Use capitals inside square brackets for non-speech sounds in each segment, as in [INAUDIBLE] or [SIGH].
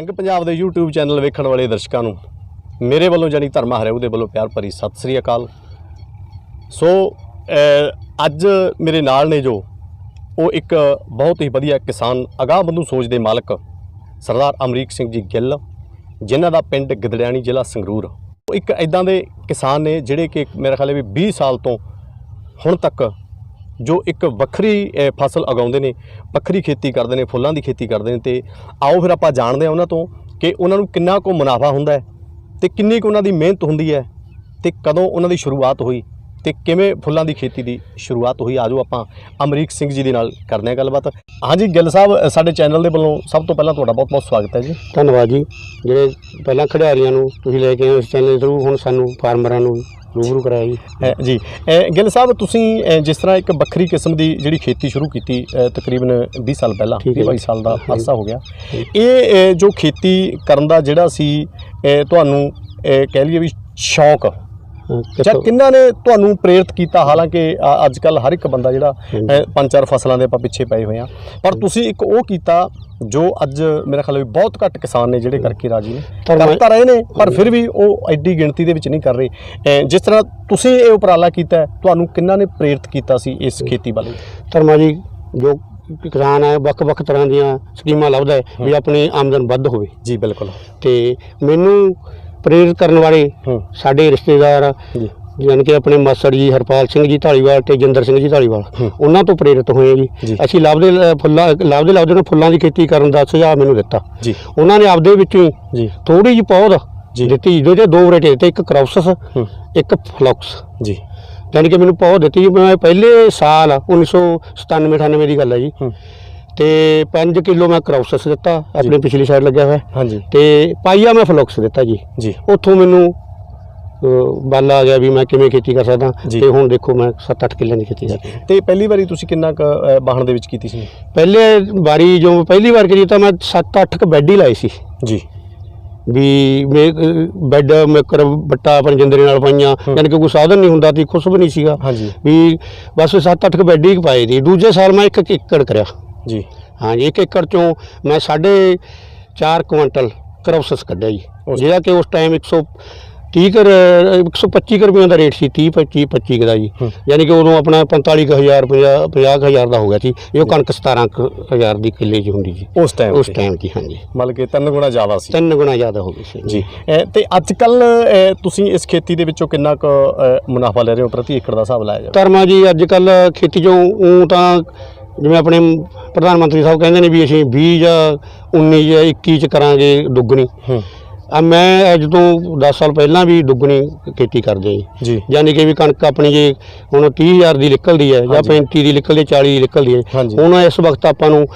ਰੰਗ ਪੰਜਾਬ ਦੇ YouTube channel ਵੇਖਣ ਵਾਲੇ ਦਰਸ਼ਕਾਂ ਨੂੰ, ਮੇਰੇ ਵੱਲੋਂ ਜਾਨੀ ਧਰਮਾ ਹਰਿਆਊ ਦੇ ਵੱਲੋਂ ਪਿਆਰ ਭਰੀ ਸਤਿ ਸ੍ਰੀ ਅਕਾਲ। ਸੋ ਅੱਜ ਮੇਰੇ ਨਾਲ ਨੇ ਜੋ, ਉਹ ਇੱਕ ਬਹੁਤ ਹੀ ਵਧੀਆ ਕਿਸਾਨ, ਅਗਾਹ ਬੰਦੂ ਸੋਚ ਦੇ ਮਾਲਕ, ਸਰਦਾਰ ਅਮਰੀਕ ਸਿੰਘ ਜੀ ਗਿੱਲ, ਜਿਨ੍ਹਾਂ ਦਾ ਪਿੰਡ ਗਿੱਦੜਿਆਣੀ ਜ਼ਿਲ੍ਹਾ ਸੰਗਰੂਰ। ਉਹ ਇੱਕ ਇਦਾਂ ਦੇ ਕਿਸਾਨ ਨੇ ਜਿਹੜੇ ਕਿ ਮੇਰੇ ਖਿਆਲ ਹੈ ਵੀ 20 ਸਾਲ ਤੋਂ ਹੁਣ ਤੱਕ ਜੋ ਇੱਕ ਵੱਖਰੀ ਫਸਲ ਉਗਾਉਂਦੇ ਨੇ, ਵੱਖਰੀ ਖੇਤੀ ਕਰਦੇ ਨੇ, ਫੁੱਲਾਂ ਦੀ ਖੇਤੀ ਕਰਦੇ ਨੇ, ਤੇ ਆਓ ਫਿਰ ਆਪਾਂ ਜਾਣਦੇ ਹਾਂ ਉਹਨਾਂ ਤੋਂ ਕਿ ਉਹਨਾਂ ਨੂੰ ਕਿੰਨਾ ਕੁ ਮੁਨਾਫਾ ਹੁੰਦਾ ਹੈ ਤੇ ਕਿੰਨੀ ਕੁ ਉਹਨਾਂ ਦੀ ਮਿਹਨਤ ਹੁੰਦੀ ਹੈ ਤੇ ਕਦੋਂ ਉਹਨਾਂ ਦੀ ਸ਼ੁਰੂਆਤ ਹੋਈ ਤੇ ਕਿਵੇਂ ਫੁੱਲਾਂ ਦੀ ਖੇਤੀ ਦੀ ਸ਼ੁਰੂਆਤ ਹੋਈ। ਆਜੋ ਆਪਾਂ ਅਮਰੀਕ ਸਿੰਘ ਜੀ ਦੇ ਨਾਲ ਕਰਦੇ ਹਾਂ ਗੱਲਬਾਤ। ਹਾਂਜੀ, ਗਿੱਲ ਸਾਹਿਬ ਸਾਡੇ ਚੈਨਲ ਦੇ ਵੱਲੋਂ ਸਭ ਤੋਂ ਪਹਿਲਾਂ ਤੁਹਾਡਾ ਬਹੁਤ ਬਹੁਤ ਸਵਾਗਤ ਹੈ ਜੀ। ਧੰਨਵਾਦ ਜੀ। ਜਿਹੜੇ ਪਹਿਲਾਂ ਖਿਡਾਰੀਆਂ ਨੂੰ ਤੁਸੀਂ ਲੈ ਕੇ ਆਏ ਇਸ ਚੈਨਲ ਦੇ ਥਰੂ, ਹੁਣ ਸਾਨੂੰ ਫਾਰਮਰਾਂ ਨੂੰ ਰੂਬਰੂ ਕਰਾਇਆ ਜੀ। ਅ, ਜੀ। ਅ, ਗਿੱਲ ਸਾਹਿਬ ਤੁਸੀਂ ਅ, ਜਿਸ ਤਰ੍ਹਾਂ ਇੱਕ ਵੱਖਰੀ ਕਿਸਮ ਦੀ ਜਿਹੜੀ ਖੇਤੀ ਸ਼ੁਰੂ ਕੀਤੀ ਅ, ਤਕਰੀਬਨ 20 ਸਾਲ ਪਹਿਲਾਂ ਠੀਕ ਹੈ 22 ਜੀ। ਸਾਲ ਦਾ ਹਾਂਜੀ। ਅਰਸਾ ਹੋ ਗਿਆ। ਇਹ ਅ, ਜੋ ਖੇਤੀ ਕਰਨ ਦਾ ਜਿਹੜਾ ਸੀ ਅ, ਤੁਹਾਨੂੰ ਅ, ਕਹਿ ਲਈਏ ਵੀ ਸ਼ੌਕ ਹਾਂ, ਜਾਂ ਕਿੱਥੋਂ- ਕਿੰਨਾਂ ਨੇ ਤੁਹਾਨੂੰ ਪ੍ਰੇਰਿਤ ਕੀਤਾ? ਹਾਲਾਂਕਿ ਅੱਜ ਕੱਲ ਹਰ ਇੱਕ ਬੰਦਾ ਜਿਹੜਾ। ਅ, ਪੰਜ ਚਾਰ ਫਸਲਾਂ ਦੇ ਆਪਾਂ ਪਿੱਛੇ ਪਏ ਹੋਏ ਆ ਪਰ ਤੁਸੀਂ ਇੱਕ ਉਹ ਕੀਤਾ ਜੋ ਅੱਜ ਮੇਰਾ ਖਿਆਲ ਹੈ ਵੀ ਬਹੁਤ ਘੱਟ ਕਿਸਾਨ ਨੇ ਜਿਹੜੇ ਕਰਕੇ ਰਾਜੀ ਨੇ। ਕਰਤਾ ਰਹੇ ਨੇ ਪਰ ਫਿਰ ਵੀ ਉਹ ਐਡੀ ਗਿਣਤੀ ਦੇ ਵਿੱਚ ਨਹੀਂ ਕਰ ਰਹੇ। ਜਿਸ ਤਰ੍ਹਾਂ ਤੁਸੀਂ ਇਹ ਉਪਰਾਲਾ ਕੀਤਾ ਤੁਹਾਨੂੰ ਕਿੰਨਾਂ ਨੇ ਪ੍ਰੇਰਿਤ ਕੀਤਾ ਸੀ ਇਸ ਖੇਤੀ ਵੱਲ? ਧਰਮਾ ਜੀ ਜੋ ਕਿਸਾਨ ਹੈ ਵੱਖ-ਵੱਖ ਤਰ੍ਹਾਂ ਦੀਆਂ ਸਕੀਮਾਂ ਲੱਭਦਾ ਹੈ ਵੀ ਆਪਣੀ ਆਮਦਨ ਵੱਧ ਹੋਵੇ। ਜੀ ਬਿਲਕੁਲ। ਤੇ ਮੈਨੂੰ ਪ੍ਰੇਰਿਤ ਕਰਨ ਵਾਲੇ ਸਾਡੇ ਰਿਸ਼ਤੇਦਾਰ ਜੀ। ਯਾਨੀ ਕਿ ਆਪਣੇ ਮਾਸੜ ਜੀ ਹਰਪਾਲ ਸਿੰਘ ਜੀ ਢਾਲੀਵਾਲ ਤੇ ਜਿੰਦਰ ਸਿੰਘ ਜੀ ਢਾਲੀਵਾਲ। ਉਹਨਾਂ ਤੋਂ ਪ੍ਰੇਰਿਤ ਹੋਏ ਜੀ। ਅਸੀਂ ਲੱਭਦੇ ਲ- ਫੁੱਲਾਂ ਲੱਭਦੇ ਲੱਭਦੇ ਨੂੰ ਫੁੱਲਾਂ ਦੀ ਖੇਤੀ ਕਰਨ ਦਾ ਸੁਝਾਅ ਮੈਨੂੰ ਦਿੱਤਾ। ਜੀ। ਉਹਨਾਂ ਨੇ ਆਪਦੇ ਵਿੱਚੋਂ ਹੀ ਥੋੜੀ ਜਿਹੀ ਪੌਦ ਜੀ। ਦਿੱਤੀ ਜਿਹਦੇ ਦੋ ਵੈਰਾਈਟੀ ਦਿੱਤੇ ਇੱਕ ਕ੍ਰੌਸਸ ਹੂੰ। ਇੱਕ ਫਲੌਕਸ। ਜੀ। ਯਾਨੀ ਕਿ ਮੈਨੂੰ ਪੌਦ ਦਿੱਤੀ ਮੈਂ ਪਹਿਲੇ ਸਾਲ 1997 98 ਦੀ ਗੱਲ ਹੈ ਜੀ। ਤੇ 5 ਕਿਲੋ ਮੈਂ ਕ੍ਰੌਸਸ ਦਿੱਤਾ ਆਪਣੇ ਪਿਛਲੀ ਸਾਈਡ ਲੱਗਿਆ ਹੋਇਆ। ਹਾਂਜੀ। ਤੇ ਪਾਈਆ ਮੈਂ ਫਲੌਕਸ ਦਿੱਤਾ ਜੀ। ਜੀ। ਉੱਥੋਂ ਮੈਨੂੰ ਬਲ ਆ ਗਿਆ ਵੀ ਮੈਂ ਕਿਵੇਂ ਖੇਤੀ ਕਰ ਸਕਦਾ। ਤੇ ਹੁਣ ਦੇਖੋ ਮੈਂ 7-8 ਕਿੱਲਿਆਂ ਦੀ ਖੇਤੀ ਕਰਦਾ ਤੇ ਪਹਿਲੀ ਵਾਰੀ ਤੁਸੀਂ ਕਿੰਨਾ ਵਾਹਣ ਦੇ ਵਿੱਚ ਕੀਤੀ ਸੀ? ਪਹਿਲੇ ਵਾਰੀ ਜੋ ਪਹਿਲੀ ਵਾਰ ਕਰੀ ਤਾਂ ਮੈਂ 7-8 ਕ ਬੈੱਡ ਹੀ ਲਾਏ ਸੀ। ਜੀ। ਵੀ ਮੇ ਬੈੱਡ ਮੇਕਰ ਬੱਟਾ ਆਪਣੇ ਜਿੰਦਰੇ ਨਾਲ ਪਾਈਆਂ ਹੂੰ। ਯਾਨੀ ਕਿ ਕੋਈ ਸਾਧਨ ਨਹੀਂ ਹੁੰਦਾ ਸੀ ਖੁਸ਼ਬ ਨਹੀਂ ਸੀਗਾ। ਹਾਂਜੀ। ਵੀ ਬਸ 7-8 ਕ ਬੈੱਡ ਹੀ ਪਾਏ ਦੀ ਦੂਜੇ ਸਾਲ ਮੈਂ 1 ਏਕੜ ਕਰਿਆ। ਜੀ। ਹਾਂਜੀ 1 ਏਕੜ ਚੋਂ ਮੈਂ ਸਾਢੇ 4 ਕੁਇੰਟਲ ਕਰੌਸਸ ਕੱਢਿਆ ਜੀ। ਜਿਹੜਾ ਕਿ ਉਸ ਟਾਈਮ 130 ਕਰ 125 ਕੁ ਰੁਪਏ ਦਾ ਰੇਟ ਸੀ 30 25 25 ਕੁ ਦਾ ਜੀ। ਯਾਨੀ ਕਿ ਉਦੋਂ ਆਪਣਾ 45000 50 ਹਜ਼ਾਰ ਦਾ ਹੋ ਗਿਆ ਸੀ। ਇਹ ਕਣਕ 17000 ਦੀ ਕਿੱਲੇ 'ਚ ਹੁੰਦੀ ਸੀ। ਉਸ ਟਾਈਮ ਉਸ ਟਾਈਮ ਦੀ ਹਾਂਜੀ। ਮਤਲਬ ਕਿ ਤਿੰਨ ਗੁਣਾ ਜ਼ਿਆਦਾ ਸੀ। ਤਿੰਨ ਗੁਣਾ ਜ਼ਿਆਦਾ ਹੋ ਗਈ ਸੀ ਜੀ। ਤੇ ਅੱਜ ਕੱਲ ਤੁਸੀਂ ਇਸ ਖੇਤੀ ਦੇ ਵਿੱਚੋਂ ਕਿੰਨਾ ਕੁ ਮੁਨਾਫਾ ਲੈ ਰਹੇ ਹੋ? ਪ੍ਰਤੀ ਏਕੜ ਦਾ ਹਿਸਾਬ ਲਾਇਆ ਜਾਵੇ। ਧਰਮਾ ਜੀ ਅੱਜ ਕੱਲ ਖੇਤੀ ਚੋਂ ਊਂ ਤਾਂ ਜਿਵੇਂ ਆਪਣੇ ਪ੍ਰਧਾਨ ਮੰਤਰੀ ਸਾਹਿਬ ਕਹਿੰਦੇ ਨੇ ਵੀ ਅਸੀਂ 20 ਜਾਂ 19 ਜਾਂ 21 ਚ ਕਰਾਂਗੇ ਦੁੱਗਣੀ। ਹੂੰ। ਆ ਮੈਂ ਅੱਜ ਤੋਂ 10 ਸਾਲ ਪਹਿਲਾਂ ਵੀ ਦੁੱਗਣੀ ਖੇਤੀ ਕਰਦੇ ਜੀ। ਯਾਨੀ ਕਿ ਵੀ ਕਣਕ ਆਪਣੀ ਜੇ ਹੁਣ 30000 ਦੀ ਨਿਕਲਦੀ ਹੈ ਜਾਂ ਹਾਂਜੀ। 35 ਦੀ ਨਿਕਲਦੀ ਹੈ 40 ਦੀ ਨਿਕਲਦੀ ਹੈ। ਹੁਣ ਇਸ ਵਕਤ ਆਪਾਂ ਨੂੰ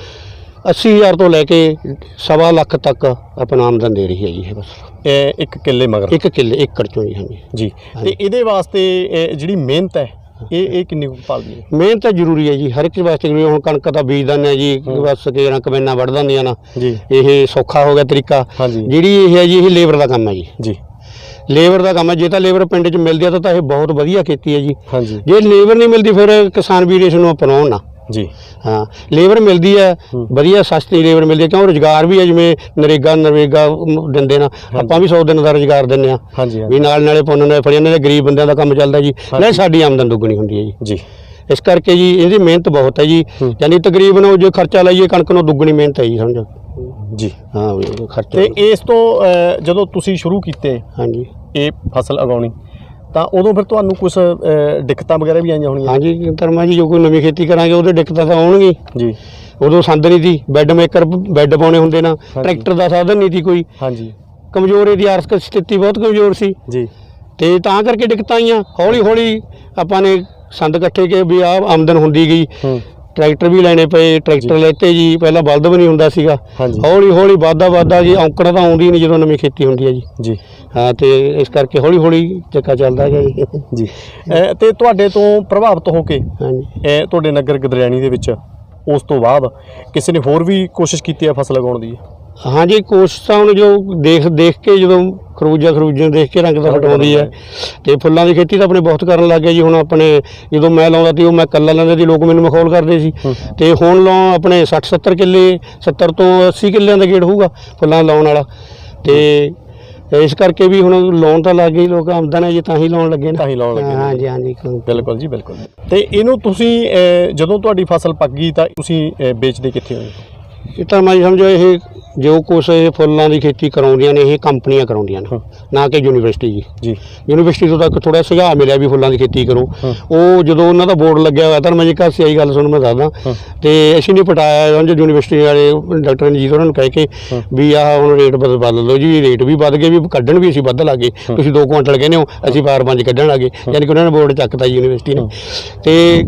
80000 ਤੋਂ ਲੈ ਕੇ ਸਵਾ ਲੱਖ ਤੱਕ ਆਪਣਾ ਆਮਦਨ ਦੇ ਰਹੀ ਹੈ ਜੀ ਇਹ ਬਸ। ਇਹ ਇੱਕ ਕਿੱਲੇ ਮਗਰ। ਇੱਕ ਕਿੱਲੇ ਏਕੜ ਚੋਂ ਹੀ ਹਾਂਜੀ। ਜੀ। ਤੇ ਇਹਦੇ ਵਾਸਤੇ ਜਿਹੜੀ ਮਿਹਨਤ ਹੈ ਇਹ ਇਹ ਕਿੰਨੀ ਕੁ ਪਾਲਦੀ ਹੈ? ਮਿਹਨਤ ਤਾਂ ਜ਼ਰੂਰੀ ਹੈ ਜੀ ਹਰ ਇੱਕ ਵਾਸਤੇ ਹੈ। ਹੁਣ ਕਣਕ ਤਾਂ ਬੀਜ ਦਿੰਦੇ ਆ ਜੀ। ਬਸ ਕੇ ਰੰਗ ਕਮੈਨਾ ਵੱਢ ਦਿੰਦੀਆਂ ਨਾ। ਜੀ। ਇਹ ਸੌਖਾ ਹੋ ਗਿਆ ਤਰੀਕਾ। ਜਿਹੜੀ ਇਹ ਹੈ ਜੀ ਇਹ ਲੇਬਰ ਦਾ ਕੰਮ ਹੈ ਜੀ। ਜੀ। ਲੇਬਰ ਦਾ ਕੰਮ ਹੈ ਜੇ ਤਾਂ ਲੇਬਰ ਪਿੰਡ 'ਚ ਮਿਲਦੀ ਆ ਤਾਂ ਇਹ ਬਹੁਤ ਵਧੀਆ ਖੇਤੀ ਹੈ ਜੀ। ਜੇ ਲੇਬਰ ਨਹੀਂ ਮਿਲਦੀ ਫਿਰ ਕਿਸਾਨ ਵੀਰ ਇਸ ਨੂੰ ਅਪਣਾਉਣ ਨਾ। ਜੀ। ਹਾਂ ਲੇਬਰ ਮਿਲਦੀ ਹੈ। ਵਧੀਆ ਸਸਤੀ ਲੇਬਰ ਮਿਲਦੀ ਹੈ ਕਿਉਂ ਰੋਜ਼ਗਾਰ ਵੀ ਹੈ ਜਿਵੇਂ ਨਰੇਗਾ ਨਰੇਗਾ ਦਿੰਦੇ ਨਾ ਆਪਾਂ ਵੀ 100 ਦਿਨ ਦਾ ਰੋਜ਼ਗਾਰ ਦਿੰਦੇ ਆ ਵੀ ਨਾਲ ਨਾਲੇ ਪੁੰਨ ਨਾਲੇ ਫੜੀਆਂ ਨੇ ਗਰੀਬ ਬੰਦਿਆਂ ਦਾ ਕੰਮ ਚੱਲਦਾ ਜੀ। ਹਾਂਜੀ। ਲੈ ਸਾਡੀ ਆਮਦਨ ਦੁੱਗਣੀ ਹੁੰਦੀ ਹੈ ਜੀ। ਜੀ। ਇਸ ਕਰਕੇ ਜੀ ਇਹਦੀ ਮਿਹਨਤ ਬਹੁਤ ਹੈ ਜੀ। ਯਾਨੀ ਤਕਰੀਬਨ ਉਹ ਜੇ ਖਰਚਾ ਲਾਈਏ ਕਣਕ ਨੂੰ ਦੁੱਗਣੀ ਮਿਹਨਤ ਹੈ ਜੀ ਸਮਝੋ। ਜੀ। ਹਾਂ ਖਰਚਾ ਤੇ ਇਸ ਤੋਂ ਜਦੋਂ ਤੁਸੀਂ ਸ਼ੁਰੂ ਕੀਤੇ ਹਾਂਜੀ। ਇਹ ਫਸਲ ਉਗਾਉਣੀ ਤਾਂ ਉਦੋਂ ਫਿਰ ਤੁਹਾਨੂੰ ਕੁਝ ਦਿੱਕਤਾਂ ਵਗੈਰਾ ਵੀ ਆਈਆਂ ਹੋਣੀਆਂ ਹਾਂਜੀ ਧਰਮਾ ਜੀ ਜੋ ਕੋਈ ਨਵੀਂ ਖੇਤੀ ਕਰਾਂਗੇ ਉਹਦੇ ਦਿੱਕਤਾਂ ਤਾਂ ਆਉਣਗੀਆਂ। ਜੀ। ਉਦੋਂ ਸੰਦ ਨਹੀਂ ਸੀ ਬੈੱਡ ਮੇਕਰ ਬੈੱਡ ਪਾਉਣੇ ਹੁੰਦੇ ਨਾ ਟਰੈਕਟਰ ਦਾ ਸਾਧਨ ਨਹੀਂ ਸੀ ਕੋਈ। ਹਾਂਜੀ। ਕਮਜ਼ੋਰ ਇਹਦੀ ਆਰਥਿਕ ਸਥਿਤੀ ਬਹੁਤ ਕਮਜ਼ੋਰ ਸੀ। ਜੀ। ਤੇ ਤਾਂ ਕਰਕੇ ਦਿੱਕਤਾਂ ਆਈਆਂ। ਹੌਲੀ ਹੌਲੀ ਆਪਾਂ ਨੇ ਸੰਦ ਇਕੱਠੇ ਕੇ ਵੀ ਆ ਆਮਦਨ ਹੁੰਦੀ ਗਈ। ਟਰੈਕਟਰ ਵੀ ਲੈਣੇ ਪਏ ਟਰੈਕਟਰ ਲੈਤੇ ਜੀ ਪਹਿਲਾਂ ਬਲਦ ਵੀ ਨਹੀਂ ਹੁੰਦਾ ਸੀਗਾ। ਹੌਲੀ ਹੌਲੀ ਵਾਧਾ ਵਾਧਾ ਜੀ ਔਂਕੜ ਤਾਂ ਆਉਂਦੀ ਨਹੀਂ ਜਦੋਂ ਨਵੀਂ ਖੇਤੀ ਹੁੰਦੀ ਹੈ ਜੀ। ਜੀ। ਹਾਂ ਤੇ ਇਸ ਕਰਕੇ ਹੌਲੀ ਹੌਲੀ ਚੱਕਾ ਚੱਲਦਾ ਗਿਆ ਜੀ। ਤੇ ਤੁਹਾਡੇ ਤੋਂ ਪ੍ਰਭਾਵਿਤ ਹੋ ਕੇ ਹਾਂਜੀ। ਇਹ ਤੁਹਾਡੇ ਨਗਰ ਗਦਰਿਆਣੀ ਦੇ ਵਿੱਚ ਉਸ ਤੋਂ ਬਾਅਦ ਕਿਸੇ ਨੇ ਹੋਰ ਵੀ ਕੋਸ਼ਿਸ਼ ਕੀਤੀ ਹੈ ਫਸਲ ਉਗਾਉਣ ਦੀ? ਹਾਂਜੀ ਕੋਸ਼ਿਸ਼ ਤਾਂ ਹੁਣ ਜੋ ਦੇਖ ਦੇਖ ਕੇ ਜਦੋਂ ਖਰੂਜਾ ਖਰੂਜਾ ਦੇਖ ਕੇ ਰੰਗ ਤਾਂ ਹਟਾਉਂਦੀ ਹੈ। ਤੇ ਫੁੱਲਾਂ ਦੀ ਖੇਤੀ ਤਾਂ ਆਪਣੇ ਬਹੁਤ ਕਰਨ ਲੱਗ ਗਏ ਜੀ। ਹੁਣ ਆਪਣੇ ਜਦੋਂ ਮੈਂ ਲਾਉਂਦਾ ਸੀ ਉਹ ਮੈਂ ਕੱਲਾ ਲਾਉਂਦਾ ਸੀ ਲੋਕ ਮੈਨੂੰ ਮਖੌਲ ਕਰਦੇ ਸੀ। ਤੇ ਹੁਣ ਲਾਉ ਆਪਣੇ 60 70 ਕਿੱਲੇ 70 ਤੋਂ 80 ਕਿੱਲਿਆਂ ਦਾ ਗੇੜ ਹੋਊਗਾ ਫੁੱਲਾਂ ਲਾਉਣ ਵਾਲਾ। ਤੇ ਇਸ ਕਰਕੇ ਵੀ ਹੁਣ ਲਾਉਣ ਤਾਂ ਲੱਗ ਗਏ ਲੋਕ ਆਮਦਨ ਹੈ ਜੀ ਤਾਂ ਹੀ ਲਾਉਣ ਲੱਗੇ ਨੇ। ਤਾਂ ਹੀ ਲਾਉਣ ਲੱਗੇ ਨੇ। ਹਾਂਜੀ ਹਾਂਜੀ ਬਿਲਕੁਲ। ਜੀ ਬਿਲਕੁਲ। ਤੇ ਇਹਨੂੰ ਤੁਸੀਂ ਜਦੋਂ ਤੁਹਾਡੀ ਫਸਲ ਪੱਕ ਗਈ ਤਾਂ ਤੁਸੀਂ ਵੇਚਦੇ ਕਿੱਥੇ ਹੋ? ਇਹ ਤਾਂ ਮੈਂ ਸਮਝੋ ਇਹ ਜੋ ਕੁਛ ਇਹ ਫੁੱਲਾਂ ਦੀ ਖੇਤੀ ਕਰਾਉਂਦੀਆਂ ਨੇ ਇਹ ਕੰਪਨੀਆਂ ਕਰਾਉਂਦੀਆਂ ਨੇ। ਨਾ ਕਿ ਯੂਨੀਵਰਸਿਟੀ ਜੀ। ਜੀ। ਯੂਨੀਵਰਸਿਟੀ ਤੋਂ ਤੱਕ ਥੋੜਾ ਸੁਝਾਅ ਮਿਲਿਆ ਵੀ ਫੁੱਲਾਂ ਦੀ ਖੇਤੀ ਕਰੋ। ਉਹ ਜਦੋਂ ਉਹਨਾਂ ਦਾ ਬੋਰਡ ਲੱਗਿਆ ਹੋਇਆ ਤਾਂ ਮੈਂ ਜੇ ਕਾਸੀ ਆਈ ਗੱਲ ਤੁਹਾਨੂੰ ਮੈਂ ਦੱਸਦਾ। ਤੇ ਅਸੀਂ ਨੇ ਪਟਾਇਆ ਉਹਨਾਂ ਯੂਨੀਵਰਸਿਟੀ ਵਾਲੇ ਡਾਕਟਰ ਰਣਜੀਤ ਉਹਨਾਂ ਨੂੰ ਕਹਿ ਕੇ। ਵੀ ਆਹ ਹੁਣ ਰੇਟ ਬਦਲ ਲਓ ਜੀ ਰੇਟ ਵੀ ਵੱਧ ਗਏ ਵੀ ਕੱਢਣ ਵੀ ਅਸੀਂ ਵੱਧ ਲਾਗੇ ਤੁਸੀਂ 2 ਕੁਇੰਟਲ ਕਹਿੰਦੇ ਹੋ ਅਸੀਂ ਬਾਰ ਪੰਜ ਕੱਢਣ ਲਾਗੇ ਯਾਨੀ ਕਿ ਉਹਨਾਂ ਨੇ ਬੋਰਡ ਚੱਕਤਾ ਜੀ ਯੂਨੀਵਰਸਿਟੀ ਨੇ। ਤੇ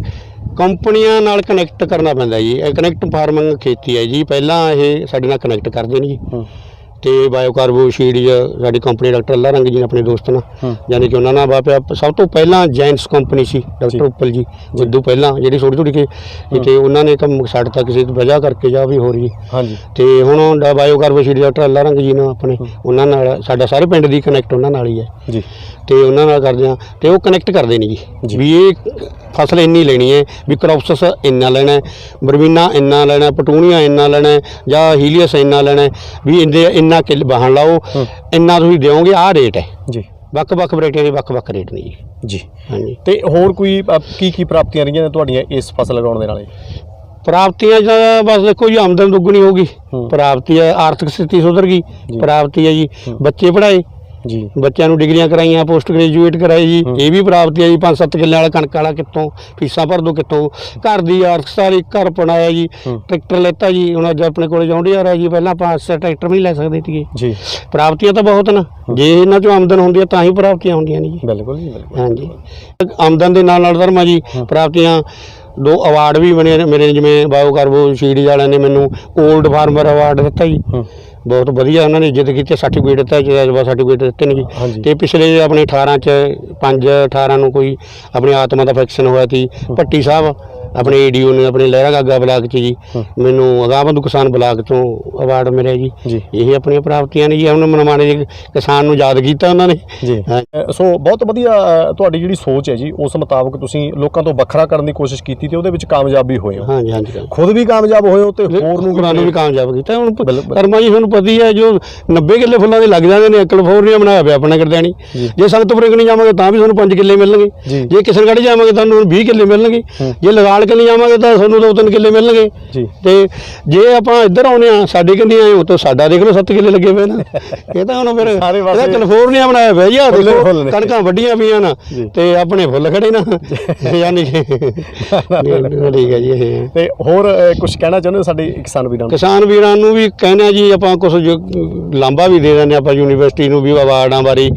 ਕੰਪਨੀਆਂ ਨਾਲ ਕਨੈਕਟ ਕਰਨਾ ਪੈਂਦਾ ਜੀ। ਇਹ ਕਨੈਕਟ ਫਾਰਮਿੰਗ ਖੇਤੀ ਹੈ ਜੀ। ਪਹਿਲਾਂ ਇਹ ਸਾਡੇ ਨਾਲ ਕਨੈਕਟ ਕਰਦੇ ਨੇ ਜੀ। ਤੇ ਬਾਇਓਕਾਰਬੋ ਸ਼ੀਡਜ਼ ਸਾਡੀ ਕੰਪਨੀ ਡਾਕਟਰ ਅੱਲਾ ਰੰਗ ਜੀ ਨੇ ਆਪਣੇ ਦੋਸਤ ਨਾਲ। ਯਾਨੀ ਕਿ ਉਹਨਾਂ ਨਾਲ ਵਾਪਿਆ ਸਭ ਤੋਂ ਪਹਿਲਾਂ ਜੈਂਟਸ ਕੰਪਨੀ ਸੀ ਜੀ। ਡਾਕਟਰ ਉੱਪਲ ਜੀ ਜਿੱਦੂ ਪਹਿਲਾਂ ਜਿਹੜੀ ਥੋੜੀ ਥੋੜੀ ਕੇ ਤੇ ਉਹਨਾਂ ਨੇ ਕੰਮ ਛੱਡਤਾ ਕਿਸੇ ਵਜ੍ਹਾ ਕਰਕੇ ਜਾ ਵੀ ਹੋ ਰਹੀ ਹਾਂਜੀ। ਤੇ ਹੁਣ ਡਾ ਬਾਇਓਕਾਰਬੋ ਸ਼ੀਡ ਡਾਕਟਰ ਅੱਲਾ ਰੰਗ ਜੀ ਨਾਲ ਆਪਣੇ ਉਹਨਾਂ ਨਾਲ ਸਾਡਾ ਸਾਰੇ ਪਿੰਡ ਦੀ ਕਨੈਕਟ ਉਹਨਾਂ ਨਾਲ ਹੀ ਹੈ। ਜੀ। ਤੇ ਉਹਨਾਂ ਨਾਲ ਕਰਦੇ ਆ ਤੇ ਉਹ ਕਨੈਕਟ ਕਰਦੇ ਨੇ ਜੀ। ਜੀ। ਵੀ ਇਹ ਫਸਲ ਇੰਨੀ ਲੈਣੀ ਹੈ ਵੀ ਕ੍ਰੌਪਸਸ ਇੰਨਾ ਲੈਣਾ ਹੈ ਬਰਮੀਨਾ ਇੰਨਾ ਲੈਣਾ ਪਟੂਨੀਆ ਇੰਨਾ ਲੈਣਾ ਹੈ, ਜਾਂ ਹੀਲੀਅਸ ਇੰਨਾ ਲੈਣਾ ਹੈ, ਵੀ ਇੰਦੇ ਇੰਨਾ ਕਿੱਲ ਬਾਹਣ ਲਾਓ। ਇੰਨਾ ਤੁਸੀਂ ਦਿਓਗੇ ਆਹ ਰੇਟ ਹੈ। ਜੀ। ਵੱਖ-ਵੱਖ ਵੈਰਾਈਟੀਆਂ ਦੇ ਵੱਖ-ਵੱਖ ਰੇਟ ਨੇ ਜੀ। ਜੀ। ਹਾਂਜੀ। ਤੇ ਹੋਰ ਕੋਈ ਕੀ ਕੀ ਪ੍ਰਾਪਤੀਆਂ ਰਹੀਆਂ ਨੇ ਤੁਹਾਡੀਆਂ ਇਸ ਫਸਲ ਲਗਾਉਣ ਦੇ ਨਾਲ? ਪ੍ਰਾਪਤੀਆਂ ਜਾਂ ਬਸ ਦੇਖੋ ਜੀ ਆਮਦਨ ਦੁੱਗਣੀ ਹੋ ਗਈ। ਹੂੰ। ਪ੍ਰਾਪਤੀ ਹੈ ਆਰਥਿਕ ਸਥਿਤੀ ਸੁਧਰ ਗਈ। ਪ੍ਰਾਪਤੀ ਹੈ ਜੀ। ਬੱਚੇ ਪੜ੍ਹਾਏ। ਜੀ। ਬੱਚਿਆਂ ਨੂੰ ਡਿਗਰੀਆਂ ਕਰਾਈਆਂ ਪੋਸਟ ਗ੍ਰੈਜੂਏਟ ਕਰਾਏ ਜੀ। ਇਹ ਵੀ ਪ੍ਰਾਪਤੀ ਹੈ ਜੀ 5-7 ਕਿੱਲੇ ਵਾਲਾ ਕਣਕ ਵਾਲਾ ਕਿੱਥੋਂ ਫੀਸਾਂ ਭਰ ਦੋ ਕਿੱਥੋਂ। ਘਰ ਦੀ ਆਰਥਿਕ ਸਾਰੀ ਘਰ ਬਣਾਇਆ ਜੀ। ਟਰੈਕਟਰ ਲੈਤਾ ਜੀ ਹੁਣ ਅੱਜ ਆਪਣੇ ਕੋਲੇ ਜੌਂਡੀਆਰ ਹੈ ਜੀ ਪਹਿਲਾਂ ਆਪਾਂ ਟਰੈਕਟਰ ਵੀ ਨਹੀਂ ਲੈ ਸਕਦੇ ਸੀਗੇ। ਜੀ। ਪ੍ਰਾਪਤੀਆਂ ਤਾਂ ਬਹੁਤ ਨੇ। ਜੇ ਇਹਨਾਂ ਚੋਂ ਆਮਦਨ ਹੁੰਦੀ ਹੈ ਤਾਂ ਹੀ ਪ੍ਰਾਪਤੀਆਂ ਹੁੰਦੀਆਂ ਨੇ ਜੀ। ਬਿਲਕੁਲ ਜੀ ਬਿਲਕੁਲ। ਹਾਂਜੀ। ਆਮਦਨ ਦੇ ਨਾਲ ਨਾਲ ਧਰਮਾ ਜੀ। ਪ੍ਰਾਪਤੀਆਂ ਦੋ ਅਵਾਰਡ ਵੀ ਬਣੇ ਮੇਰੇ ਜਿਵੇਂ ਬਾਇਓਕਾਰਬੋ ਸੀਡੀ ਵਾਲਿਆਂ ਨੇ ਮੈਨੂੰ 올ਡ ਫਾਰਮਰ ਅਵਾਰਡ ਦਿੱਤਾ ਜੀ। ਬਹੁਤ ਵਧੀਆ ਉਹਨਾਂ ਨੇ ਇੱਜ਼ਤ ਕੀਤੀ ਸਰਟੀਫਿਕੇਟ ਦਿੱਤਾ ਜਜ਼ਬਾ ਸਰਟੀਫਿਕੇਟ ਦਿੱਤੇ ਨੇ ਜੀ। ਤੇ ਪਿਛਲੇ ਆਪਣੇ 18 ਚ 5 18 ਨੂੰ ਕੋਈ ਆਪਣੀ ਆਤਮਾ ਦਾ ਫੈਕਸ਼ਨ ਹੋਇਆ ਸੀ ਭੱਟੀ ਸਾਹਿਬ ਆਪਣੇ ਏਡੀਓ ਨੇ ਆਪਣੇ ਲਹਿਰਾ ਗਾਗਾ ਬਲਾਕ ਚ ਜੀ। ਮੈਨੂੰ ਅਗਾਵੰਦੂ ਕਿਸਾਨ ਬਲਾਕ ਤੋਂ ਅਵਾਰਡ ਮਿਲਿਆ ਜੀ। ਇਹ ਆਪਣੀਆਂ ਪ੍ਰਾਪਤੀਆਂ ਨੇ ਜੀ ਹੁਣ ਮਨਮਾਣੇ ਦੇ ਕਿਸਾਨ ਨੂੰ ਯਾਦ ਕੀਤਾ ਉਹਨਾਂ ਨੇ। ਜੀ। ਸੋ ਬਹੁਤ ਵਧੀਆ ਤੁਹਾਡੀ ਜਿਹੜੀ ਸੋਚ ਹੈ ਜੀ ਉਸ ਮੁਤਾਬਕ ਤੁਸੀਂ ਲੋਕਾਂ ਤੋਂ ਵੱਖਰਾ ਕਰਨ ਦੀ ਕੋਸ਼ਿਸ਼ ਕੀਤੀ ਤੇ ਉਹਦੇ ਵਿੱਚ ਕਾਮਯਾਬ ਵੀ ਹੋਏ ਹੋ। ਹਾਂਜੀ ਹਾਂਜੀ। ਖੁਦ ਵੀ ਕਾਮਯਾਬ ਹੋਏ ਹੋ ਤੇ ਹੋਰ ਨੂੰ ਨੂੰ ਵੀ ਕਾਮਯਾਬ ਕੀਤਾ। ਹੁਣ। ਕਰਮਾ ਜੀ ਤੁਹਾਨੂੰ ਪਤਾ ਹੀ ਹੈ ਜੋ 90 ਕਿੱਲੇ ਫੁੱਲਾਂ ਦੇ ਲੱਗ ਜਾਂਦੇ ਨੇ ਕੈਲੀਫੋਰਨੀਆ ਬਣਾਇਆ ਪਿਆ ਆਪਣਾ ਕਰਦਿਆਣੀ ਜੀ। ਸੰਗਤਪੁਰ ਨਹੀਂ ਜਾਵਾਂਗੇ ਤਾਂ ਵੀ ਤੁਹਾਨੂੰ 5 ਕਿੱਲੇ ਮਿਲਣਗੇ। ਜੀ। ਕਿਸ਼ਨਗੜ੍ਹ ਜਾਵਾਂਗੇ ਤੁਹਾਨੂੰ 20 ਕਿੱਲੇ ਮਿਲਣਗੇ। ਜੇ ਲਗਾਲ ਕੇ ਨਹੀਂ ਜਾਵਾਂਗੇ ਤਾਂ ਤੁਹਾਨੂੰ 2-3 ਕਿੱਲੇ ਮਿਲਣਗੇ। ਜੀ। ਤੇ ਜੇ ਆਪਾਂ ਇੱਧਰ ਆਉਨੇ ਆ ਸਾਡੇ ਕੰਨੀ ਆਏ ਹੋ ਤਾਂ ਸਾਡਾ ਦੇਖ ਲਓ 7 ਕਿੱਲੇ ਲੱਗੇ ਪਏ ਨੇ। ਇਹ ਤਾਂ ਹੁਣ ਫਿਰ ਇਹਦਾ ਕੈਲੀਫੋਰਨੀਆ ਬਣਾਇਆ ਪਿਆ ਜੀ ਆ ਦੇਖੋ। ਕਣਕਾਂ ਵੱਡੀਆਂ ਪਈਆਂ ਨਾ। ਤੇ ਆਪਣੇ ਫੁੱਲ ਖੜੇ ਨਾ। ਯਾਨੀ ਕਿ ਠੀਕ ਹੈ ਜੀ ਤੇ ਹੋਰ ਕੁਝ ਕਹਿਣਾ ਚਾਹੁੰਦੇ ਸਾਡੇ ਕਿਸਾਨ ਵੀਰਾਂ ਨੂੰ? ਕਿਸਾਨ ਵੀਰਾਂ ਨੂੰ ਵੀ ਕਹਿਣਾ ਜੀ ਆਪਾਂ ਕੁਝ ਲਾਂਬਾ ਵੀ ਦੇ ਦਿੰਦੇ ਆਪਾਂ ਯੂਨੀਵਰਸਿਟੀ ਨੂੰ ਵੀ ਅਵਾਰਡਾਂ ਬਾਰੇ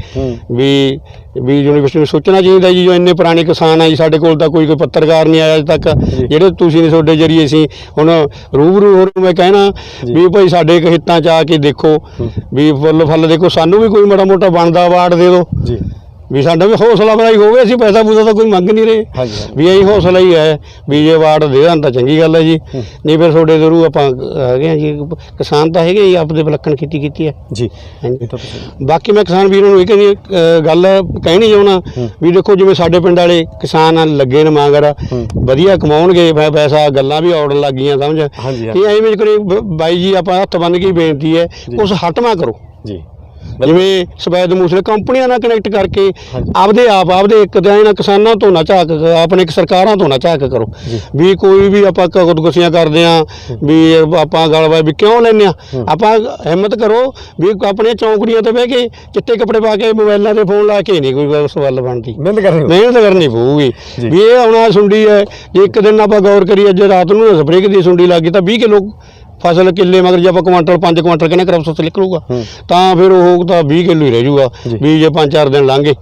ਵੀ ਵੀ ਯੂਨੀਵਰਸਿਟੀ ਨੂੰ ਸੋਚਣਾ ਚਾਹੀਦਾ ਜੀ ਜੋ ਇੰਨੇ ਪੁਰਾਣੇ ਕਿਸਾਨ ਆ ਜੀ ਸਾਡੇ ਕੋਲ ਤਾਂ ਕੋਈ ਕੋਈ ਪੱਤਰਕਾਰ ਨਹੀਂ ਆਇਆ ਅਜੇ ਤੱਕ। ਜਿਹੜੇ ਤੁਸੀਂ ਨੇ ਤੁਹਾਡੇ ਜਰੀਏ ਅਸੀਂ ਹੁਣ ਰੂਬਰੂ ਹੋ ਰਹੇ ਮੈਂ ਕਹਿਣਾ। ਵੀ ਭਾਈ ਸਾਡੇ ਹਿੱਤਾਂ ਚ ਆ ਕੇ ਦੇਖੋ। ਵੀ ਫੁੱਲ ਫਲ ਦੇਖੋ ਸਾਨੂੰ ਵੀ ਕੋਈ ਮਾੜਾ ਮੋਟਾ ਬਣਦਾ ਅਵਾਰਡ ਦੇ ਦਿਓ ਜੀ ਵੀ ਸਾਡਾ ਵੀ ਹੌਸਲਾ ਬਣਾਈ ਹੋਵੇ ਅਸੀਂ ਪੈਸਾ ਪੂਸਾ ਤਾਂ ਕੋਈ ਮੰਗ ਨਹੀਂ ਰਹੇ ਹਾਂਜੀ ਹਾਂਜੀ। ਵੀ ਇਹੀ ਹੌਸਲਾ ਹੀ ਹੈ ਵੀ ਜੇ ਅਵਾਰਡ ਦੇ ਦੇਣ ਤਾਂ ਚੰਗੀ ਗੱਲ ਹੈ ਜੀ। ਨਹੀਂ ਫਿਰ ਤੁਹਾਡੇ ਜ਼ਰੂਰ ਆਪਾਂ ਹੈਗੇ ਆ ਜੀ ਕਿਸਾਨ ਤਾਂ ਹੈਗੇ ਹੀ ਆਪਦੇ ਵਿਲੱਖਣ ਖੇਤੀ ਕੀਤੀ ਹੈ ਜੀ ਹਾਂਜੀ ਇਹ ਤਾਂ ਤੁਸੀਂ ਬਾਕੀ ਮੈਂ ਕਿਸਾਨ ਵੀਰਾਂ ਨੂੰ ਇਹ ਕਹਿੰਦੀ ਅ, ਗੱਲ ਕਹਿਣੀ ਚਾਹੁੰਦਾ। ਵੀ ਦੇਖੋ ਜਿਵੇਂ ਸਾਡੇ ਪਿੰਡ ਵਾਲੇ ਕਿਸਾਨ ਆ, ਲੱਗੇ ਨੇ ਮਗਰ ਹੂੰ। ਵਧੀਆ ਕਮਾਉਣਗੇ ਪੈ- ਪੈਸਾ ਗੱਲਾਂ ਵੀ ਔੜਨ ਲੱਗ ਗਈਆਂ ਸਮਝ ਹਾਂਜੀ, ਹਾਂਜੀ। ਇਹ ਐਵੇਂ ਕਰੇ ਬ- ਬਾਈ ਜੀ ਆਪਾਂ ਹੱਥ ਬੰਨ ਕੇ ਹੀ ਬੇਨਤੀ ਹੈ। ਉਸ ਹਟਵਾ ਕਰੋ ਜੀ ਜਿਵੇਂ ਸਵੈਦ ਮੂਸਲੇ ਕੰਪਨੀਆਂ ਨਾਲ ਕਨੈਕਟ ਕਰਕੇ। ਆਪਦੇ ਆਪ ਆਪਦੇ ਇੱਕ ਦਿਨ ਇਹਨਾਂ ਕਿਸਾਨਾਂ ਤੋਂ ਨਾ ਝਾਕ ਆਪਣੇ ਇੱਕ ਸਰਕਾਰਾਂ ਤੋਂ ਨਾ ਝਾਕ ਕਰੋ ਜੀ। ਵੀ ਕੋਈ ਵੀ ਆਪਾਂ ਖੁਦਕੁਸ਼ੀਆਂ ਕਰਦੇ ਆ ਵੀ ਆਪਾਂ ਗਲਵਾ ਵੀ ਕਿਉਂ ਲੈਂਦੇ ਆ। ਆਪਾਂ ਹਿੰਮਤ ਕਰੋ ਵੀ ਆਪਣੀਆਂ ਚੌਂਕੜੀਆਂ ਤੇ ਬਹਿ ਕੇ ਚਿੱਟੇ ਕੱਪੜੇ ਪਾ ਕੇ ਮੋਬਾਈਲਾਂ ਤੇ ਫੋਨ ਲਾ ਕੇ ਨਹੀਂ ਕੋਈ ਸਵਾਲ ਬਣਦੀ ਮਿਹਨਤ ਕਰ ਰਹੇ ਹੋ ਮਿਹਨਤ ਕਰਨੀ ਪਊਗੀ ਜੀ। ਵੀ ਇਹ ਆਉਣਾ ਸੁੰਡੀ ਹੈ ਜੇ ਇੱਕ ਦਿਨ ਆਪਾਂ ਗੌਰ ਕਰੀਏ ਅੱਜ ਰਾਤ ਨੂੰ ਸਪਰੇਅ ਦੀ ਸੁੰਡੀ ਲੱਗੀ ਤਾਂ 20 ਕਿਲੋ ਫਸਲ ਕਿੱਲੇ ਮਗਰ ਜੇ ਆਪਾਂ ਕੁਆਂਟਲ 5 ਕੁਆਂਟਲ ਕਹਿੰਦੇ ਕਰਪਸ ਨਿਕਲੂਗਾ। ਹੂੰ। ਤਾਂ ਫਿਰ ਉਹ ਤਾਂ 20 ਕਿਲੋ ਹੀ ਰਹਿ ਜਾਊਗਾ। ਵੀ ਜੇ 5-4 ਦਿਨ ਲੰਘੇ।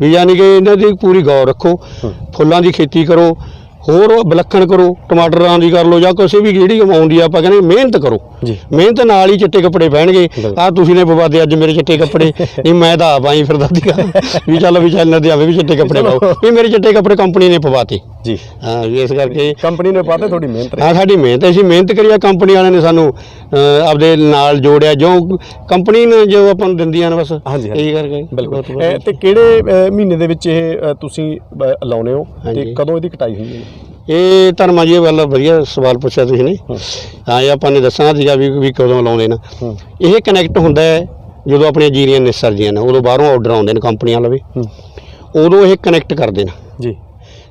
ਵੀ ਯਾਨੀ ਕਿ ਇਹਨਾਂ ਦੀ ਪੂਰੀ ਗੌਰ ਰੱਖੋ। ਫੁੱਲਾਂ ਦੀ ਖੇਤੀ ਕਰੋ। ਹੋਰ ਵਿਲੱਖਣ ਕਰੋ। ਟਮਾਟਰਾਂ ਦੀ ਕਰ ਲਓ ਜਾਂ ਕਿਸੇ ਵੀ ਜਿਹੜੀ ਆਉਂਦੀ ਆ ਆਪਾਂ ਕਹਿੰਦੇ ਮਿਹਨਤ ਕਰੋ। ਮਿਹਨਤ ਨਾਲ ਹੀ ਚਿੱਟੇ ਕੱਪੜੇ ਬਿਲਕੁਲ। ਆ ਤੁਸੀਂ ਨੇ ਪਵਾਦੇ ਅੱਜ ਮੇਰੇ ਚਿੱਟੇ ਕੱਪੜੇ। [LAUGHS] ਨਹੀਂ ਮੈਂ ਤਾਂ ਆਪ ਆਈ ਫਿਰਦਾ ਸੀਗਾ। ਵੀ ਚੱਲ ਵੀ ਚੱਲ ਦੇ ਆਵੇ ਵੀ ਚਿੱਟੇ ਕੱਪੜੇ ਪਾਓ। ਵੀ ਮੇਰੇ ਚਿੱਟੇ ਕੱਪੜੇ ਕੰਪਨੀ ਨੇ ਪਵਾਤੇ। ਜੀ। ਹਾਂ ਵੀ ਇਸ ਕਰਕੇ ਕੰਪਨੀ ਨੇ ਪਾਤੇ ਤੁਹਾਡੀ ਮਿਹਨਤ ਹਾਂ ਸਾਡੀ ਮਿਹਨਤ ਅਸੀਂ ਮਿਹਨਤ ਕਰੀ ਆ ਕੰਪਨੀ ਵਾਲਿਆਂ ਨੇ ਸਾਨੂੰ ਆਪਦੇ ਨਾਲ ਜੋੜਿਆ। ਜੋ ਕੰਪਨੀ ਨੇ ਜੋ ਆਪਾਂ ਨੂੰ ਦਿੰਦੀਆਂ ਨੇ ਬਸ। ਇਹੀ ਕਰਕੇ। ਬਿਲਕੁਲ। ਤੇ ਕਿਹੜੇ ਮਹੀਨੇ ਦੇ ਵਿੱਚ ਇਹ ਤੁਸੀਂ ਲਾਉਨੇ ਹੋ? ਤੇ। ਕਦੋਂ ਇਹਦੀ ਕਟਾਈ ਹੁੰਦੀ ਹੈ? ਇਹ ਧਰਮਾ ਜੀ ਗੱਲ ਵਧੀਆ ਸਵਾਲ ਪੁੱਛਿਆ ਤੁਸੀਂ ਨੇ। ਹਾਂ। ਇਹ ਆਪਾਂ ਨੇ ਦੱਸਣਾ ਸੀਗਾ ਵੀ ਵੀ ਕਦੋਂ ਲਾਉਂਦੇ ਨੇ। ਇਹ ਕਨੈਕਟ ਹੁੰਦਾ ਹੈ ਜਦੋਂ ਆਪਣੀਆਂ ਜੀਰੀਆਂ ਨਿਸਰਦੀਆਂ ਨੇ ਉਦੋਂ ਬਾਹਰੋਂ ਆਰਡਰ ਆਉਂਦੇ ਨੇ ਕੰਪਨੀਆਂ ਲਵੇ ਉਦੋਂ ਇਹ ਕਨੈਕਟ ਕਰਦੇ ਨੇ। ਜੀ।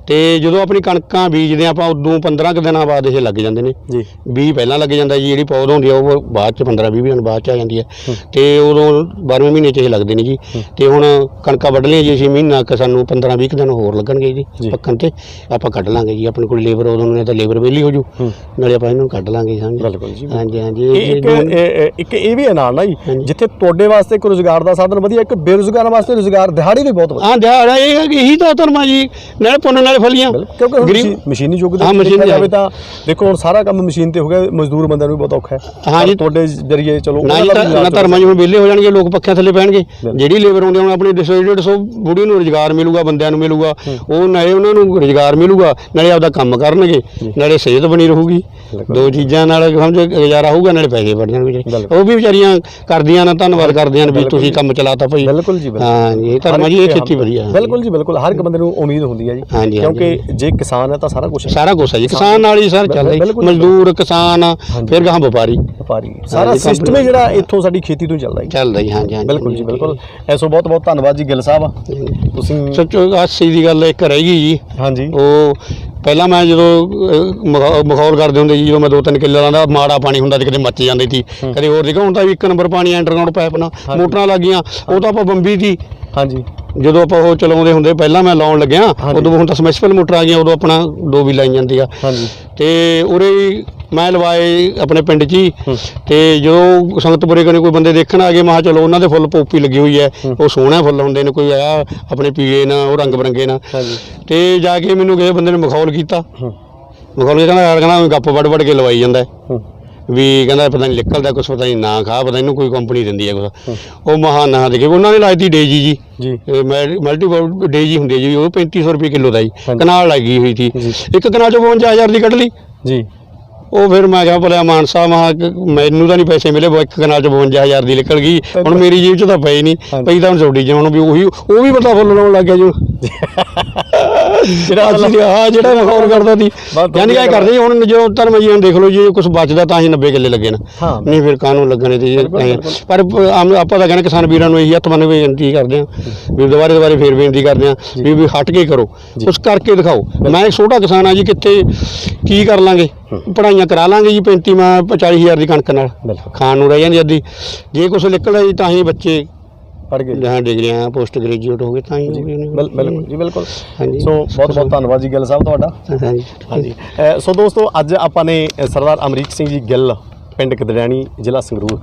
ਤੇ ਜਦੋਂ ਆਪਣੀ ਕਣਕਾਂ ਬੀਜਦੇ ਆਪਾਂ ਉਦੋਂ 15 ਕੁ ਦਿਨਾਂ ਬਾਅਦ ਇਹ ਲੱਗ ਜਾਂਦੇ ਨੇ। ਜੀ। ਬੀਜ ਪਹਿਲਾਂ ਲੱਗ ਜਾਂਦਾ ਜੀ ਜਿਹੜੀ ਪੌਦ ਹੁੰਦੀ ਆ ਉਹ ਬਾਅਦ ਚ 15 20 ਦਿਨ ਬਾਅਦ ਚ ਆ ਜਾਂਦੀ ਹੈ। ਤੇ ਉਦੋਂ 12ਵੇਂ ਮਹੀਨੇ ਚ ਇਹ ਲੱਗਦੇ ਨੇ ਜੀ। ਤੇ ਹੁਣ ਕਣਕਾਂ ਵੱਢ ਲਈਆਂ ਜੀ ਅਸੀਂ ਮਹੀਨਾ ਕ ਸਾਨੂੰ 15 20 ਦਿਨ ਹੋਰ ਲੱਗਣਗੇ ਜੀ। ਪੱਕਣ ਤੇ। ਆਪਾਂ ਕੱਢ ਲਾਂਗੇ ਜੀ ਆਪਣੇ ਕੋਲ ਲੇਬਰ ਉਦੋਂ ਨੇ ਤਾਂ ਲੇਬਰ ਵਿਹਲੀ ਹੋ ਜੂ। ਨਾਲੇ ਆਪਾਂ ਇਹਨੂੰ ਕੱਢ ਲਾਂਗੇ ਸਮਝ ਬਿਲਕੁਲ ਜੀ ਹਾਂਜੀ ਹਾਂਜੀ ਇੱਕ ਇੱਕ ਇਹ ਵੀ ਹੈ ਨਾਲ ਨਾ ਜੀ। ਜਿੱਥੇ ਤੁਹਾਡੇ ਵਾਸਤੇ ਇੱਕ ਰੋਜ਼ਗਾਰ ਦਾ ਸਾਧਨ ਵਧੀਆ ਇੱਕ ਬੇਰੁਜ਼ਗਾਰਾਂ ਵਾਸਤੇ ਰੋਜ਼ਗਾਰ ਦਿਹਾੜੀ ਵੀ ਬਹੁਤ ਵਧੀਆ। ਹਾਂ ਦਿਹਾੜਾ ਇਹ ਹੈ ਕਿ ਇਹੀ ਤਾਂ ਧਰਮਾ ਜੀ। ਨਾਲੇ ਪੁੰਨ ਨਾਲੇ ਫਲੀਆਂ ਕਿਉਂਕਿ ਗਰੀਬ- ਮਸ਼ੀ- ਮਸ਼ੀਨੀ ਯੁੱਗ ਦੇ ਹਾਂ, ਮਸ਼ੀਨੀ ਜਾਵੇ। ਤਾਂ ਦੇਖੋ ਹੁਣ ਸਾਰਾ ਕੰਮ ਮਸ਼ੀਨ ਤੇ ਹੋ ਗਿਆ ਮਜ਼ਦੂਰ ਬੰਦਿਆਂ ਨੂੰ ਵੀ ਬਹੁਤ ਔਖਾ ਹੈ ਹਾਂ ਜੀ। ਤੁਹਾਡੇ ਜਰੀਏ ਚਲੋ ਨਾ ਜੀ ਧਰਮਾਂ ਜੀ ਹੁਣ ਵਿਹਲੇ ਹੋ ਜਾਣਗੇ ਲੋਕ ਪੱਖਿਆਂ ਥੱਲੇ ਪੈਣਗੇ। ਜਿਹੜੀ ਲੇਬਰ ਆਉਂਦੀ ਹੁਣ ਆਪਣੀ 150 150 ਬੁੜੀ ਨੂੰ ਰੁਜ਼ਗਾਰ ਮਿਲੂਗਾ ਬੰਦਿਆਂ ਨੂੰ ਮਿਲੂਗਾ ਉਹ ਨਾਲੇ ਉਹਨਾਂ ਨੂੰ ਰੁਜ਼ਗਾਰ ਮਿਲੂਗਾ ਨਾਲੇ ਆਪਦਾ ਕੰਮ ਕਰਨਗੇ ਨਾਲੇ ਸਿਹਤ ਬਣੀ ਰਹੂਗੀ। ਦੋ ਚੀਜ਼ਾਂ ਨਾਲ ਸਮਝ ਗੁਜ਼ਾਰਾ ਹੋਊਗਾ ਨਾਲੇ ਪੈਸੇ ਵੱਧ ਜਾਣਗੇ। ਉਹ ਵੀ ਵਿਚਾਰੀਆਂ ਕਰਦੀਆਂ ਨੇ ਧੰਨਵਾਦ ਕਰਦੀਆਂ ਨੇ ਵੀ ਤੁਸੀਂ ਜੀ। ਕੰਮ ਚਲਾਤਾ ਭਾਈ ਬਿਲਕੁਲ ਜੀ ਹਾਂ ਜੀ ਇਹ ਧਰਮਾਂ ਜੀ ਇਹ ਖੇਤੀ ਵਧੀਆ ਹੈ। ਬਿਲਕੁਲ ਜੀ ਬਿਲਕੁਲ ਹਰ ਇੱਕ ਬੰਦੇ ਨੂੰ ਉਮੀਦ ਹੁੰਦੀ ਹੈ ਜੀ ਹਾਂਜੀ, ਕਿਉਂਕਿ ਜੇ ਕਿਸਾਨ ਹੈ ਤਾਂ ਸਾਰਾ ਕੁਝ ਸਾਰਾ ਕੁਝ ਹੈ ਜੀ। ਕਿਸਾਨ ਨਾਲ ਹੀ ਸਰ ਚੱਲਦਾ ਜੀ। ਮਜ਼ਦੂਰ ਕਿਸਾਨ ਫਿਰ ਗਾਹਾਂ ਵਪਾਰੀ। ਵਪਾਰੀ। ਸਾਰਾ ਸਿਸਟਮ ਹੀ ਜਿਹੜਾ ਇੱਥੋਂ ਸਾਡੀ ਖੇਤੀ ਤੋਂ ਹੀ ਚੱਲਦਾ ਜੀ। ਚੱਲਦਾ ਜੀ ਹਾਂਜੀ ਹਾਂਜੀ। ਬਿਲਕੁਲ ਜੀ ਬਿਲਕੁਲ। ਐਸੋ ਬਹੁਤ ਬਹੁਤ ਧੰਨਵਾਦ ਜੀ ਗਿੱਲ ਸਾਹਿਬ। ਤੁਸੀਂ ਸੱਚੋ ਹਾਸੀ ਦੀ ਗੱਲ ਇੱਕ ਰਹਿ ਗਈ ਜੀ। ਹਾਂਜੀ। ਉਹ ਪਹਿਲਾਂ ਮੈਂ ਜਦੋਂ ਮਖੌਲ ਕਰਦੇ ਹੁੰਦੇ ਸੀ ਜਦੋਂ ਮੈਂ ਦੋ ਤਿੰਨ ਕਿੱਲੇ ਦਾ ਮਾੜਾ ਪਾਣੀ ਹੁੰਦਾ ਤੇ ਕਿਤੇ ਮੱਚ ਜਾਂਦੀ ਸੀ ਕਦੇ ਹੋਰ ਦੇਖੋ ਹੁਣ ਤਾਂ ਵੀ ਇੱਕ ਨੰਬਰ ਪਾਣੀ ਅੰਡਰਗਰਾਉਂਡ ਪਾਈਪ ਨਾਲ ਮੋਟਰਾਂ ਲੱਗੀਆਂ ਉਹ ਤਾਂ ਆਪਾਂ ਬੰਬੀ ਦੀ ਹਾਂਜੀ। ਜਦੋਂ ਆਪਾਂ ਉਹ ਚਲਾਉਂਦੇ ਹੁੰਦੇ ਪਹਿਲਾਂ ਮੈਂ ਲਾਉਣ ਲੱਗਿਆ। ਉਦੋਂ ਹੁਣ ਤਾਂ ਸਮੈਸਪਲ ਮੋਟਰ ਆ ਗਈਆਂ ਉਦੋਂ ਆਪਣਾ ਦੋ ਵੀ ਲਾਈ ਜਾਂਦੀ ਆ। ਹਾਂਜੀ। ਤੇ ਉਰੇ ਹੀ ਮੈਂ ਲਵਾਏ ਆਪਣੇ ਪਿੰਡ 'ਚ ਹੀ। ਤੇ ਜਦੋਂ ਸੰਗਤਪੁਰੇ ਕੋਲ ਕੋਈ ਬੰਦੇ ਦੇਖਣ ਆ ਗਏ ਮੈਂ ਚਲੋ ਉਹਨਾਂ ਦੇ ਫੁੱਲ ਪੋਪੀ ਲੱਗੀ ਹੋਈ ਹੈ। ਉਹ ਸੋਹਣੇ ਫੁੱਲ ਹੁੰਦੇ ਨੇ ਕੋਈ ਆਇਆ ਆਪਣੇ ਪੀਏ ਨਾ ਉਹ ਰੰਗ ਬਰੰਗੇ ਨਾ। ਹਾਂਜੀ। ਤੇ ਜਾ ਕੇ ਮੈਨੂੰ ਕਿਸੇ ਬੰਦੇ ਨੇ ਮਖੌਲ ਕੀਤਾ। ਮਖੌਲ ਕਹਿੰਦਾ ਯਾਰ ਕਹਿੰਦਾ ਗੱਪ ਵੜ ਵੜ ਕੇ ਲਵਾਈ ਜਾਂਦਾ। ਵੀ ਕਹਿੰਦਾ ਪਤਾ ਨਹੀਂ ਨਿਕਲਦਾ ਕੁਛ ਪਤਾ ਨਹੀਂ ਨਾ ਖਾ ਪਤਾ ਇਹਨੂੰ ਕੋਈ ਕੰਪਨੀ ਦਿੰਦੀ ਹੈ ਕੁਛ। ਉਹ ਮਹਾ ਨਾ ਦੇਖੇ ਉਹਨਾਂ ਨੇ ਲਾਈ ਤੀ ਡੇਜੀ ਜੀ। ਜੀ। ਮਲਟੀ ਡੇਜੀ ਹੁੰਦੀ ਜੀ ਉਹ 3500 ਰੁਪਏ ਕਿਲੋ ਦਾ ਜੀ। ਕਨਾਲ ਲੱਗੀ ਹੋਈ ਸੀ ਜੀ। ਇੱਕ ਕਨਾਲ ਚੋਂ 55000 ਦੀ ਕੱਢ ਲਈ। ਜੀ। ਉਹ ਫਿਰ ਮੈਂ ਕਿਹਾ ਭਲਿਆ ਮਾਨਸਾ ਮਹਾ ਮੈਨੂੰ ਤਾਂ ਨਹੀਂ ਪੈਸੇ ਮਿਲੇ ਉਹ ਇੱਕ ਕਨਾਲ ਚ 52000 ਦੀ ਨਿਕਲ ਗਈ। ਹੁਣ ਮੇਰੀ ਜੇਬ ਚ ਤਾਂ ਪਈ ਨਹੀਂ। ਪਈ ਤਾਂ ਹੁਣ ਛੋਟੀ ਜਿਹੀ ਹੁਣ ਵੀ ਉਹੀ ਉਹ ਵੀ ਪਤਾ ਫੁੱਲ ਲਾਉਣ ਲੱਗ ਗਿਆ ਜੀ [LAUGHS] ਜਿਹੜਾ ਅਸੀਂ ਹਾਂ ਜਿਹੜਾ ਮਖੌਲ ਕਰਦਾ ਸੀ। ਯਾਨੀ ਇਹ ਕਰਦੇ ਹੁਣ ਜੋ ਧਰਮ ਜੀ ਹੁਣ ਦੇਖ ਲਓ ਜੀ ਕੁਝ ਬਚਦਾ ਤਾਂ ਹੀ 90 ਕਿੱਲੇ ਲੱਗੇ ਨਾ। ਨਹੀਂ ਫਿਰ ਕਾਨੂੰਨ ਲੱਗਣੇ ਤੇ। ਪਰ ਆਪਾਂ ਤਾਂ ਕਹਿੰਦੇ ਕਿਸਾਨ ਵੀਰਾਂ ਨੂੰ ਇਹੀ ਹੱਥ ਕੇ ਬੇਨਤੀ ਕਰਦੇ ਹਾਂ। ਵੀ ਦੁਬਾਰੇ ਦੁਬਾਰੇ ਫੇਰ ਬੇਨਤੀ ਕਰਦੇ ਹਾਂ ਵੀ ਵੀ ਹਟ ਕੇ ਕਰੋ। ਕੁਛ ਕਰਕੇ ਦਿਖਾਓ। ਮੈਂ ਇੱਕ ਛੋਟਾ ਕਿਸਾਨ ਆ ਜੀ ਕਿੱਥੇ ਕੀ ਕਰ ਲਾਂਗੇ? ਪੜਾਈਆਂ ਕਰਾ ਲਾਂਗੇ ਜੀ 35 ਮੈਂ 40000 ਦੀ ਕਣਕ ਨਾਲ। ਖਾਣ ਨੂੰ ਰਹਿ ਜਾਂਦੀ ਅੱਧੀ। ਜੇ ਕੁਛ ਨਿਕਲਦਾ ਜੀ ਤਾਂ ਹੀ ਬੱਚੇ ਪੜ ਗਏ। ਜਹਾਂ ਡਿਗਰੀਆਂ ਪੋਸਟ ਗ੍ਰੈਜੂਏਟ ਹੋ ਗਏ ਤਾਂ ਹੀ ਹੋ ਗਏ। ਬਿਲ- ਬਿਲਕੁਲ ਜੀ ਬਿਲਕੁਲ। ਹਾਂਜੀ। ਸੋ ਬਹੁਤ ਬਹੁਤ ਧੰਨਵਾਦ ਜੀ ਗਿੱਲ ਸਾਹਿਬ ਤੁਹਾਡਾ। ਹਾਂਜੀ ਹਾਂਜੀ। ਅ, ਸੋ ਦੋਸਤੋ ਅੱਜ ਆਪਾਂ ਨੇ ਅ, ਸਰਦਾਰ ਅਮਰੀਕ ਸਿੰਘ ਜੀ ਗਿੱਲ ਪਿੰਡ ਗਦੜਿਆਣੀ ਜ਼ਿਲ੍ਹਾ ਸੰਗਰੂਰ।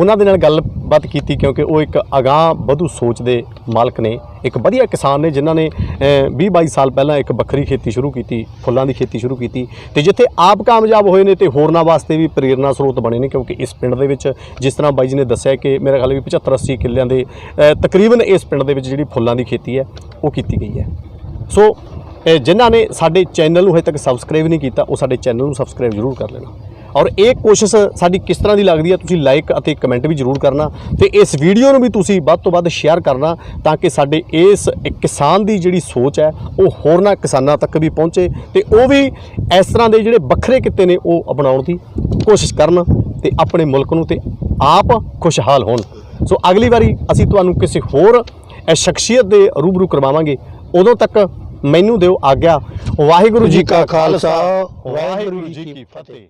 ਉਹਨਾਂ ਦੇ ਨਾਲ ਗੱਲਬਾਤ ਕੀਤੀ ਕਿਉਂਕਿ ਉਹ ਇੱਕ ਅਗਾਹ ਵਧੂ ਸੋਚ ਦੇ ਮਾਲਕ ਨੇ, ਇੱਕ ਵਧੀਆ ਕਿਸਾਨ ਨੇ ਜਿਨ੍ਹਾਂ ਨੇ 20 22 ਸਾਲ ਪਹਿਲਾਂ ਇੱਕ ਵੱਖਰੀ ਖੇਤੀ ਸ਼ੁਰੂ ਕੀਤੀ, ਫੁੱਲਾਂ ਦੀ ਖੇਤੀ ਸ਼ੁਰੂ ਕੀਤੀ ਤੇ ਜਿੱਥੇ ਆਪ ਕਾਮਯਾਬ ਹੋਏ ਨੇ ਤੇ ਹੋਰਨਾਂ ਵਾਸਤੇ ਵੀ ਪ੍ਰੇਰਨਾ ਸਰੋਤ ਬਣੇ ਨੇ ਕਿਉਂਕਿ ਇਸ ਪਿੰਡ ਦੇ ਵਿੱਚ ਜਿਸ ਤਰ੍ਹਾਂ ਬਾਈ ਜੀ ਨੇ ਦੱਸਿਆ ਕਿ ਮੇਰੇ ਖਿਆਲ ਵੀ 75 80 ਕਿੱਲਿਆਂ ਦੇ ਤਕਰੀਬਨ ਇਸ ਪਿੰਡ ਦੇ ਵਿੱਚ ਜਿਹੜੀ ਫੁੱਲਾਂ ਦੀ ਖੇਤੀ ਹੈ, ਉਹ ਕੀਤੀ ਗਈ ਹੈ। ਸੋ ਜਿਨ੍ਹਾਂ ਨੇ ਸਾਡੇ ਚੈਨਲ ਨੂੰ ਹਜੇ ਤੱਕ ਸਬਸਕ੍ਰਾਈਬ ਨਹੀਂ ਕੀਤਾ, ਉਹ ਸਾਡੇ ਚੈਨਲ ਨੂੰ ਸਬਸਕ੍ਰਾਈਬ ਜ਼ਰੂਰ ਕਰ ਲੈਣਾ। ਔਰ ਇਹ ਕੋਸ਼ਿਸ਼ ਸਾਡੀ ਕਿਸ ਤਰ੍ਹਾਂ ਦੀ ਲੱਗਦੀ ਹੈ ਤੁਸੀਂ ਲਾਈਕ ਅਤੇ ਕਮੈਂਟ ਵੀ ਜ਼ਰੂਰ ਕਰਨਾ ਤੇ ਇਸ ਵੀਡੀਓ ਨੂੰ ਵੀ ਤੁਸੀਂ ਵੱਧ ਤੋਂ ਵੱਧ ਸ਼ੇਅਰ ਕਰਨਾ ਤਾਂ ਕਿ ਸਾਡੇ ਇਸ ਕਿਸਾਨ ਦੀ ਜਿਹੜੀ ਸੋਚ ਹੈ, ਉਹ ਹੋਰਨਾਂ ਕਿਸਾਨਾਂ ਤੱਕ ਵੀ ਪਹੁੰਚੇ ਤੇ ਉਹ ਵੀ ਇਸ ਤਰ੍ਹਾਂ ਦੇ ਜਿਹੜੇ ਵੱਖਰੇ ਕਿੱਤੇ ਨੇ ਉਹ ਅਪਣਾਉਣ ਦੀ ਕੋਸ਼ਿਸ਼ ਕਰਨ ਤੇ ਆਪਣੇ ਮੁਲਕ ਨੂੰ ਤੇ ਆਪ ਖੁਸ਼ਹਾਲ ਹੋਣ। ਸੋ ਅਗਲੀ ਵਾਰੀ ਅਸੀਂ ਤੁਹਾਨੂੰ ਕਿਸੇ ਹੋਰ ਸ਼ਖਸੀਅਤ ਦੇ ਰੂਬਰੂ ਕਰਵਾਵਾਂਗੇ। ਉਦੋਂ ਤੱਕ ਮੈਨੂੰ ਦਿਓ ਆਗਿਆ। ਵਾਹਿਗੁਰੂ ਜੀ ਕਾ ਖਾਲਸਾ, ਵਾਹਿਗੁਰੂ ਜੀ ਕੀ ਫਤਿਹ।